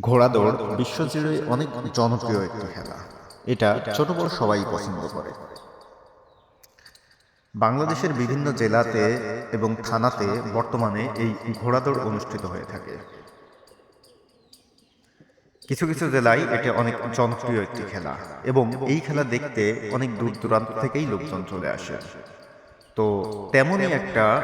ঘোড়া দৌড় বিশ্বজুড়ে অনেক জনপ্রিয় একটি খেলা। এটা ছোট বড় সবাই পছন্দ করে। বাংলাদেশের বিভিন্ন জেলাতে এবং থানাতে বর্তমানে এই ঘোড়া দৌড় অনুষ্ঠিত হয়ে থাকে। কিছু কিছু জেলায় এটা অনেক জনপ্রিয় একটি খেলা এবং এই খেলা দেখতে অনেক দূর দূরান্ত থেকেই লোকজন চলে আসে। তো তেমনই একটা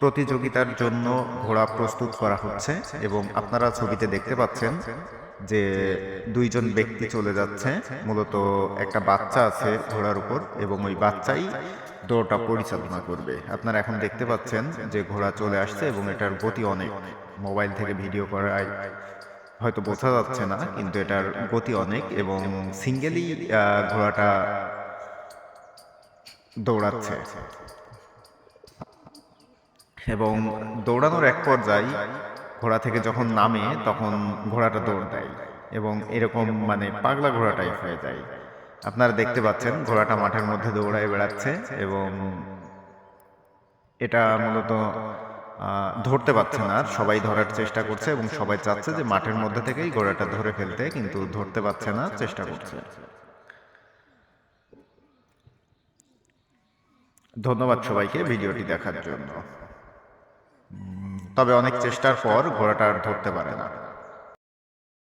প্রতিযোগিতার জন্য ঘোড়া প্রস্তুত করা হচ্ছে এবং আপনারা ছবিতে দেখতে পাচ্ছেন যে দুইজন ব্যক্তি চলে যাচ্ছে। মূলত একটা বাচ্চা আছে ঘোড়ার উপর এবং ওই বাচ্চাই দৌড়টা পরিচালনা করবে। আপনারা এখন দেখতে পাচ্ছেন যে ঘোড়া চলে আসছে এবং এটার গতি অনেক। মোবাইল থেকে ভিডিও করায় হয়তো বোঝা যাচ্ছে না, কিন্তু এটার গতি অনেক এবং সিঙ্গেলি ঘোড়াটা দৌড়াচ্ছে। এবং দৌড়ানোর এক পর্যায়ে ঘোড়া থেকে যখন নামে, তখন ঘোড়াটা দৌড় দেয় এবং এরকম মানে পাগলা ঘোড়া টাইপ হয়ে যায়। আপনারা দেখতে পাচ্ছেন, ঘোড়াটা মাঠের মধ্যে দৌড়ায় বেড়াচ্ছে এবং এটা মূলত ধরতে পারছে না। সবাই ধরার চেষ্টা করছে এবং সবাই চাচ্ছে যে মাঠের মধ্যে থেকেই ঘোড়াটা ধরে ফেলতে, কিন্তু ধরতে পারছে না, চেষ্টা করছে। ধন্যবাদ সবাইকে ভিডিওটি দেখার জন্য। তবে অনেক চেষ্টার পর ঘোড়াটা আর ধরতে পারে না।